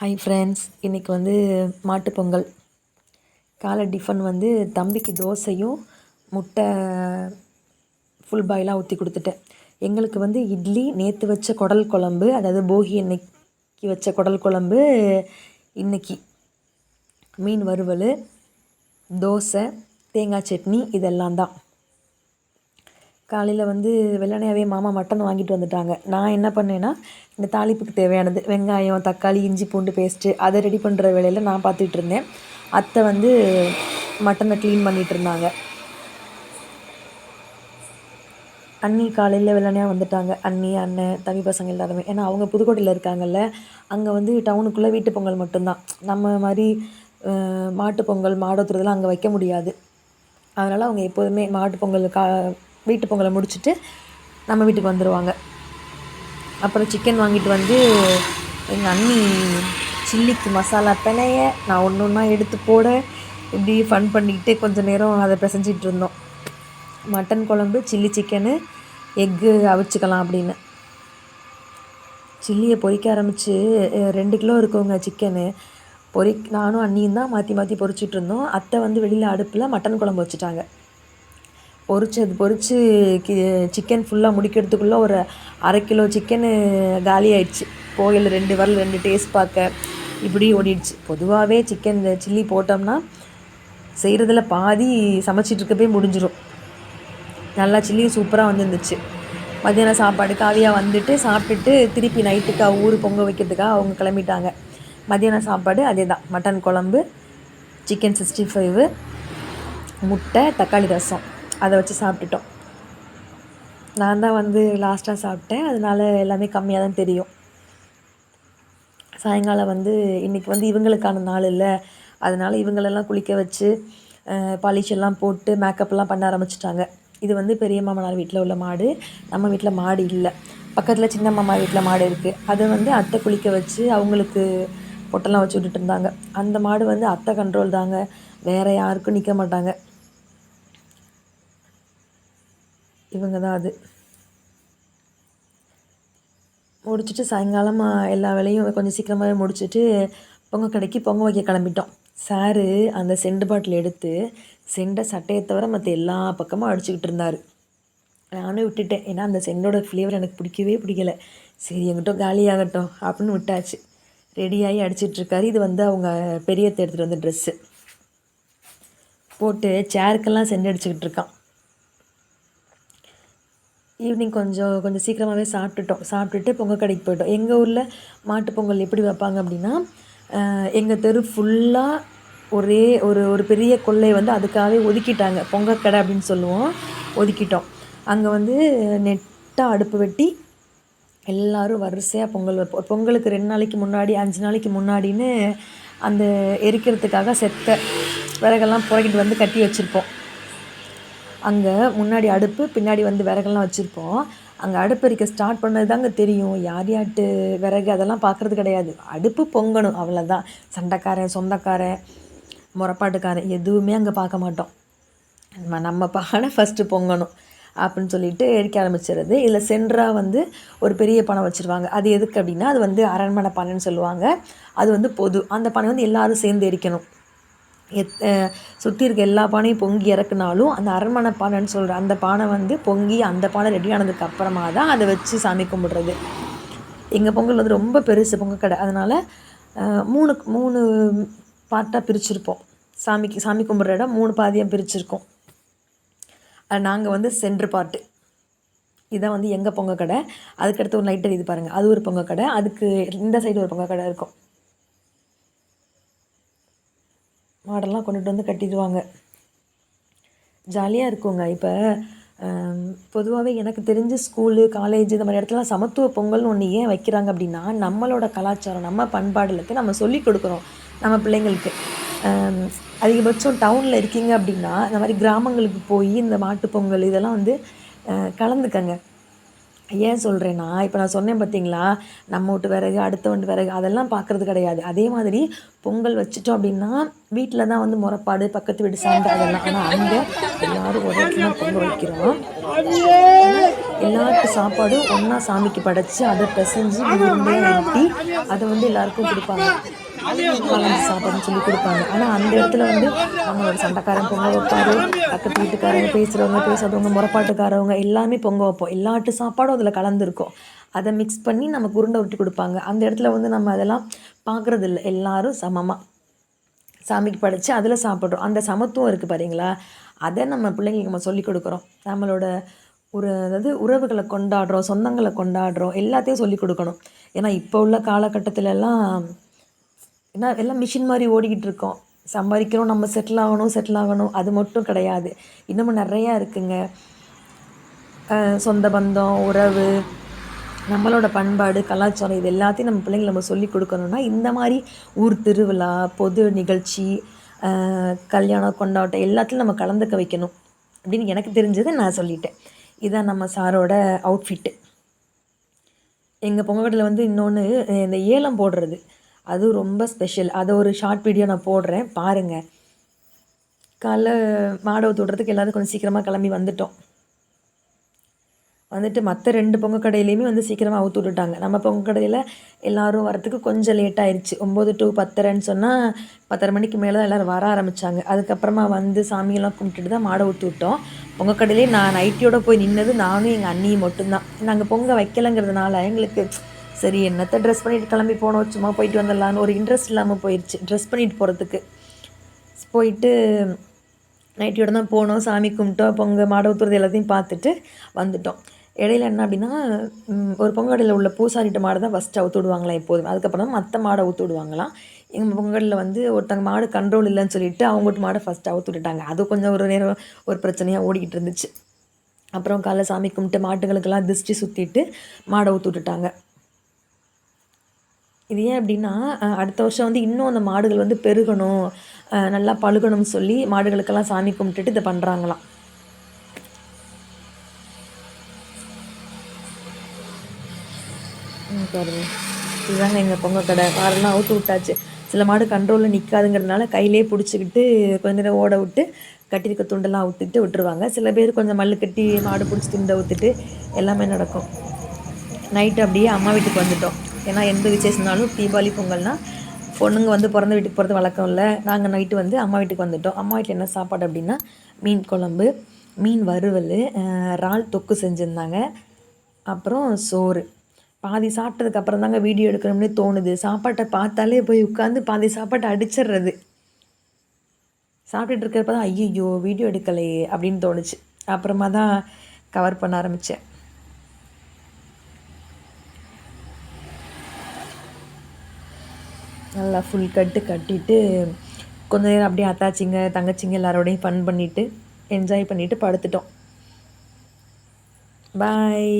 Hi friends இன்றைக்கி வந்து மாட்டுப்பொங்கல் காலை டிஃபன் வந்து தம்பிக்கு தோசையும் முட்டை ஃபுல் பாயிலாக ஊற்றி கொடுத்துட்டேன். எங்களுக்கு வந்து இட்லி நேற்று வச்ச குடல் குழம்பு அதாவது போகி அன்னைக்கு வச்ச குடல் குழம்பு இன்றைக்கி மீன் வறுவல் தோசை தேங்காய் சட்னி இதெல்லாம் தான். காலையில் வந்து வெள்ளனையாவே மாமா மட்டன் வாங்கிட்டு வந்துட்டாங்க. நான் என்ன பண்ணேன்னா இந்த தாளிப்புக்கு தேவையானது வெங்காயம் தக்காளி இஞ்சி பூண்டு பேஸ்ட்டு அதை ரெடி பண்ணுற வேலையில் நான் பார்த்துட்டு இருந்தேன். அத்தை வந்து மட்டனை க்ளீன் பண்ணிகிட்டு இருந்தாங்க. அண்ணி காலையில் வெள்ளனையாக வந்துட்டாங்க. அண்ணி அண்ணன் தம்பி பசங்க எல்லாருமே. ஏன்னா அவங்க புதுக்கோட்டையில் இருக்காங்கல்ல அங்கே வந்து டவுனுக்குள்ளே வீட்டு பொங்கல் மட்டும்தான். நம்ம மாதிரி மாட்டு பொங்கல் மாடோத்துறதுலாம் அங்கே வைக்க முடியாது. அதனால் அவங்க எப்போதுமே மாட்டு பொங்கல் கா வீட்டு பொங்கலை முடிச்சுட்டு நம்ம வீட்டுக்கு வந்துடுவாங்க அப்புறம் சிக்கன் வாங்கிட்டு வந்து எங்கள் அண்ணி சில்லிக்கு மசாலா பிணைய நான் ஒன்று ஒன்றா எடுத்து போட இப்படி ஃபன் பண்ணிக்கிட்டே கொஞ்சம் நேரம் அதை பிசைஞ்சிட்டு இருந்தோம். மட்டன் குழம்பு சில்லி சிக்கனு எக்கு அவிச்சிக்கலாம் அப்படின்னு. சில்லியை பொரிக்க ஆரம்பித்து ரெண்டு கிலோ இருக்குங்க சிக்கனு பொறி நானும் அண்ணியும் தான் மாற்றி மாற்றி பொரிச்சிட்டு இருந்தோம். அத்தை வந்து வெளியில் அடுப்பில் மட்டன் குழம்பு வச்சுட்டாங்க. பொரிச்சது பொரித்து கி சிக்கன் ஃபுல்லாக முடிக்கிறதுக்குள்ளே ஒரு அரை கிலோ சிக்கனு காலி ஆயிடுச்சு கோயில் ரெண்டு வரல் ரெண்டு டேஸ்ட் பார்க்க இப்படி ஓடிடுச்சு. பொதுவாகவே சிக்கன் சில்லி போட்டோம்னா செய்கிறதுல பாதி சமைச்சிட்ருக்கப்பே முடிஞ்சிடும் நல்லா சில்லியும் சூப்பராக வந்துருந்துச்சு. மத்தியானம் சாப்பாடு காவியாக வந்துட்டு சாப்பிட்டுட்டு திருப்பி நைட்டுக்கு ஊர் பொங்க வைக்கிறதுக்காக அவங்க கிளம்பிட்டாங்க. மத்தியானம் சாப்பாடு அதே தான் மட்டன் குழம்பு சிக்கன் சிக்ஸ்டி ஃபைவு முட்டை தக்காளி ரசம். அதை வச்சு சாப்பிட்டுட்டோம். நான் தான் வந்து லாஸ்ட்டாக சாப்பிட்டேன். அதனால எல்லாமே கம்மியாக தான் தெரியும். சாயங்காலம் வந்து இன்றைக்கி வந்து இவங்களுக்கான நாள் இல்லை. அதனால் இவங்களெல்லாம் குளிக்க வச்சு பாலிஷெல்லாம் போட்டு மேக்கப்லாம் பண்ண ஆரம்பிச்சிட்டாங்க. இது வந்து பெரிய மாமனார் வீட்டில் உள்ள மாடு. நம்ம வீட்டில் மாடு இல்லை. பக்கத்தில் சின்ன மாமா வீட்டில் மாடு இருக்குது அதை வந்து அத்தை குளிக்க வச்சு அவங்களுக்கு பொட்டெல்லாம் வச்சு விட்டுட்டு இருந்தாங்க. அந்த மாடு வந்து அத்தை கண்ட்ரோல் தாங்க. வேறு யாருக்கும் நிற்க மாட்டாங்க. இவங்க தான் அது. முடிச்சுட்டு சாயங்காலமாக எல்லா வேலையும் கொஞ்சம் சீக்கிரமாகவே முடிச்சுட்டு பொங்க கடைக்கு பொங்க வைக்க கிளம்பிட்டோம். சாரு அந்த செண்டு பாட்டில் எடுத்து செண்டை சட்டையை தவிர மற்ற எல்லா பக்கமும் அடிச்சுக்கிட்டு இருந்தார். நானும் விட்டுட்டேன். ஏன்னா அந்த செண்டோட ஃப்ளேவர் எனக்கு பிடிக்கவே பிடிக்கல. சரி எங்கிட்ட காலியாகட்டும் அப்படின்னு விட்டாச்சு. ரெடியாகி அடிச்சிட்ருக்காரு இது வந்து அவங்க பெரியத்தை எடுத்துகிட்டு வந்த ட்ரெஸ்ஸு போட்டு சேருக்கெல்லாம் செண்டு அடிச்சுக்கிட்டு இருக்கான். ஈவினிங் கொஞ்சம் கொஞ்சம் சீக்கிரமாகவே சாப்பிட்டுட்டோம். சாப்பிட்டுட்டு பொங்கல் கடைக்கு போயிட்டோம். எங்கள் ஊரில் மாட்டு பொங்கல் எப்படி வைப்பாங்க அப்படின்னா எங்கள் தெரு ஃபுல்லாக ஒரே ஒரு ஒரு பெரிய கொள்ளை வந்து அதுக்காகவே ஒதுக்கிட்டாங்க. பொங்கல் கடை அப்படின்னு சொல்லுவோம். ஒதுக்கிட்டோம். அங்கே வந்து நெட்டாக அடுப்பு வெட்டி எல்லோரும் வரிசையாக பொங்கல் வைப்போம். பொங்கலுக்கு ரெண்டு நாளைக்கு முன்னாடி அஞ்சு நாளைக்கு முன்னாடின்னு அந்த எரிக்கிறதுக்காக செத்த விறகெல்லாம் புறக்கிட்டு வந்து கட்டி வச்சுருப்போம். அங்கே முன்னாடி அடுப்பு பின்னாடி வந்து விறகெல்லாம் வச்சுருப்போம். அங்கே அடுப்பெரிக்க ஸ்டார்ட் பண்ணது தாங்க தெரியும். யார் யார்ட்டு விறகு அதெல்லாம் பார்க்குறது கிடையாது. அடுப்பு பொங்கணும் அவ்வளோதான் சண்டைக்காரன் சொந்தக்காரன் முறப்பாட்டுக்காரன் எதுவுமே அங்கே பார்க்க மாட்டோம். நம்ம நம்ம பானை ஃபஸ்ட்டு பொங்கணும் அப்படின்னு சொல்லிட்டு எரிக்க ஆரம்பிச்சிடுறது. இதில் சென்ட்ராக வந்து ஒரு பெரிய பணம் வச்சுருவாங்க. அது எதுக்கு அப்படின்னா அது வந்து அரண்மனை பணம்னு சொல்லுவாங்க. அது வந்து பொது. அந்த பணம் வந்து எல்லோரும் சேர்ந்து எரிக்கணும். எத் சுற்றி இருக்க எல்லா பானையும் பொங்கி இறக்குனாலும் அந்த அரண்மனை பானைன்னு சொல்கிற அந்த பானை வந்து பொங்கி அந்த பானை ரெடி ஆனதுக்கு அப்புறமா தான் அதை வச்சு சாமி கும்பிட்றது. எங்கள் பொங்கல் வந்து ரொம்ப பெருசு பொங்கல் கடை. அதனால் மூணு மூணு பார்ட்டாக பிரிச்சுருப்போம். சாமிக்கு சாமி கும்பிட்ற இடம் மூணு பாதியாக பிரிச்சுருக்கோம். நாங்கள் வந்து சென்ட்ரு பார்ட்டு இதான் வந்து எங்கள் பொங்கல் கடை. அதுக்கடுத்து ஒரு லைட்டர் இது பாருங்கள் அது ஒரு பொங்கல் கடை. அதுக்கு இந்த சைடு ஒரு பொங்கல் கடை இருக்கும். மாடெல்லாம் கொண்டுட்டு வந்து கட்டிடுவாங்க. ஜாலியாக இருக்குங்க. இப்போ பொதுவாகவே எனக்கு தெரிஞ்ச ஸ்கூலு காலேஜ் இந்த மாதிரி இடத்துல சமத்துவ பொங்கல்னு ஒன்று ஏன் வைக்கிறாங்க அப்படின்னா நம்மளோட கலாச்சாரம் நம்ம பண்பாடுகளுக்கு நம்ம சொல்லி கொடுக்குறோம் நம்ம பிள்ளைங்களுக்கு. அதிகபட்சம் டவுனில் இருக்கீங்க அப்படின்னா இந்த மாதிரி கிராமங்களுக்கு போய் இந்த மாட்டுப் பொங்கல் இதெல்லாம் வந்து கலந்துக்கங்க. ஏன் சொல்கிறேன்னா இப்போ நான் சொன்னேன் பார்த்தீங்களா நம்ம வீட்டு விறகு அடுத்த வீட்டு விறகு அதெல்லாம் பார்க்குறது கிடையாது. அதே மாதிரி பொங்கல் வச்சுட்டோம் அப்படின்னா வீட்டில் தான் வந்து முறப்பாடு பக்கத்து வீடு சார்ந்த அதெல்லாம். ஆனால் அங்கே எல்லோரும் ஒரே பொங்கல் வைக்கிறோம். எல்லாருக்கும் சாப்பாடும் ஒன்றா சாமிக்கு படைச்சி அதை பிசைஞ்சு உருண்டையாக வெட்டி அதை வந்து எல்லாருக்கும் கொடுப்பாங்க. சாப்பாடுன்னு சொல்லி கொடுப்பாங்க. ஆனால் அந்த இடத்துல வந்து நம்மளோட சண்டைக்காரன் பொங்க வைப்பாரு. பக்கத்து வீட்டுக்காரங்க பேசுகிறவங்க பேசாதவங்க முறப்பாட்டுக்காரவங்க எல்லாமே பொங்க வைப்போம். எல்லாட்டு சாப்பாடும் அதில் கலந்துருக்கும். அதை மிக்ஸ் பண்ணி நமக்கு உருண்டை உருட்டி கொடுப்பாங்க. அந்த இடத்துல வந்து நம்ம அதெல்லாம் பார்க்குறதில்ல. எல்லாரும் சமமாக சாமிக்கு படைச்சு அதில் சாப்பிட்றோம். அந்த சமத்துவம் இருக்குது பாருங்களா அதை நம்ம பிள்ளைங்களுக்கு நம்ம சொல்லிக் கொடுக்குறோம். நம்மளோட ஒரு அதாவது உறவுகளை கொண்டாடுறோம் சொந்தங்களை கொண்டாடுறோம். எல்லாத்தையும் சொல்லிக் கொடுக்கணும். ஏன்னா இப்போ உள்ள காலகட்டத்திலலாம் என்ன எல்லாம் மிஷின் மாதிரி ஓடிக்கிட்டு இருக்கோம். சம்பாதிக்கிறோம் நம்ம செட்டில் ஆகணும் செட்டில் ஆகணும். அது மட்டும் கிடையாது. இன்னமும் நிறையா இருக்குங்க. சொந்த பந்தம் உறவு நம்மளோட பண்பாடு கலாச்சாரம் இது எல்லாத்தையும் நம்ம பிள்ளைங்களை நம்ம சொல்லி கொடுக்கணுன்னா இந்த மாதிரி ஊர் திருவிழா பொது நிகழ்ச்சி கல்யாணம் கொண்டாட்டம் எல்லாத்துலையும் நம்ம கலந்துக்க வைக்கணும். அப்படின்னு எனக்கு தெரிஞ்சதை நான் சொல்லிட்டேன். இதான் நம்ம சாரோட அவுட்ஃபிட்டு எங்கள் பொங்கல் வந்து இன்னொன்று இந்த ஏலம் போடுறது. அது ரொம்ப ஸ்பெஷல் அதை ஒரு ஷார்ட் வீடியோ நான் போடுறேன். பாருங்கள் காலைல மாடை தொடுறதுக்கு எல்லோரும் கொஞ்சம் சீக்கிரமாக கிளம்பி வந்துட்டோம். வந்துட்டு மற்ற ரெண்டு பொங்க கடையிலையுமே வந்து சீக்கிரமாக அவுத்து விட்டுட்டாங்க. நம்ம பொங்க கடையில் எல்லோரும் வரத்துக்கு கொஞ்சம் லேட் ஆயிடுச்சு ஒம்பது டு பத்தரைன்னு சொன்னால் பத்தரை மணிக்கு மேலே தான் எல்லோரும் வர ஆரம்பித்தாங்க அதுக்கப்புறமா வந்து சாமியெல்லாம் கும்பிட்டுட்டு தான் மாடை ஊற்றி விட்டோம். பொங்க கடையிலே நான் நைட்டியோடு போய் நின்னது நானும் எங்கள் அண்ணியும் மட்டும்தான். நாங்கள் பொங்க வைக்கலைங்கிறதுனால எங்களுக்கு சரி என்னத்தை ட்ரெஸ் பண்ணிட்டு கிளம்பி போனோம் சும்மா போயிட்டு வந்துடலான்னு ஒரு இன்ட்ரெஸ்ட் இல்லாமல் போயிடுச்சு ட்ரெஸ் பண்ணிட்டு போகிறதுக்கு போயிட்டு நைட்டியோட தான் போனோம் சாமி கும்பிட்டோம் பொங்க மாடை ஊற்றுறது எல்லாத்தையும் பார்த்துட்டு வந்துட்டோம். இடையில என்ன அப்படின்னா ஒரு பொங்கடையில் உள்ள பூசாரிட்ட மாடு தான் ஃபஸ்ட்டு அவுத்து விடுவாங்களாம் எப்போதும். அதுக்கப்புறம் தான் மற்ற மாடை ஊற்று விடுவாங்களாம். எங்கள் பொங்கலில் வந்து ஒருத்தங்க மாடு கண்ட்ரோல் இல்லைன்னு சொல்லிட்டு அவங்ககிட்ட மாடை ஃபஸ்ட்டு அவுத்து விட்டுட்டாங்க. அது கொஞ்சம் ஒரு நேரம் ஒரு பிரச்சனையாக ஓடிக்கிட்டு இருந்துச்சு. அப்புறம் காலைல சாமி கும்பிட்டு மாட்டுகளுக்கெல்லாம் திருஷ்டி சுற்றிட்டு மாடை ஊற்று விட்டுட்டாங்க. இது ஏன் அப்படின்னா அடுத்த வருஷம் வந்து இன்னும் அந்த மாடுகள் வந்து பெருகணும் நல்லா பழுகணும்னு சொல்லி மாடுகளுக்கெல்லாம் சாமி கும்பிட்டுட்டு இதை பண்ணுறாங்களாம் பாருங்க. இதுதாங்க எங்கள் பொங்கல் கடை. காரெல்லாம் அவுத்து விட்டாச்சு. சில மாடு கண்ட்ரோலில் நிற்காதுங்கிறதுனால கையிலே பிடிச்சிக்கிட்டு கொஞ்ச நேரம் ஓட விட்டு கட்டியிருக்க துண்டெல்லாம் ஊற்றிட்டு விட்டுருவாங்க. சில பேர் கொஞ்சம் மல்லு கட்டி மாடு பிடிச்சி துண்டை ஊற்றிட்டு எல்லாமே நடக்கும். நைட்டு அப்படியே அம்மா வீட்டுக்கு வந்துட்டோம். ஏன்னா எந்த விசேஷம்னாலும் தீபாவளி பொங்கல்னால் பொண்ணுங்க வந்து பிறந்த வீட்டுக்கு போகிறது வழக்கம் இல்லை. நாங்கள் நைட்டு வந்து அம்மா வீட்டுக்கு வந்துட்டோம். அம்மா வீட்டில் என்ன சாப்பாடு அப்படின்னா மீன் குழம்பு மீன் வறுவல் இறால் தொக்கு செஞ்சுருந்தாங்க. அப்புறம் சோறு. பாதி சாப்பிட்டதுக்கப்புறம் தாங்க வீடியோ எடுக்கணும்னே தோணுது. சாப்பாட்டை பார்த்தாலே போய் உட்காந்து பாதி சாப்பாட்டை அடிச்சிடுறது. சாப்பிட்டுட்டு இருக்கிறப்ப தான் ஐயோ வீடியோ எடுக்கலையே அப்படின்னு தோணுச்சு. அப்புறமா தான் கவர் பண்ண ஆரம்பித்தேன் நல்லா ஃபுல் கட்டு கட்டிட்டு கொஞ்ச நேரம் அப்படியே அத்தாச்சிங்க தங்கச்சிங்க எல்லாரோடையும் ஃபன் பண்ணிவிட்டு என்ஜாய் பண்ணிவிட்டு படுத்துட்டோம். பாய்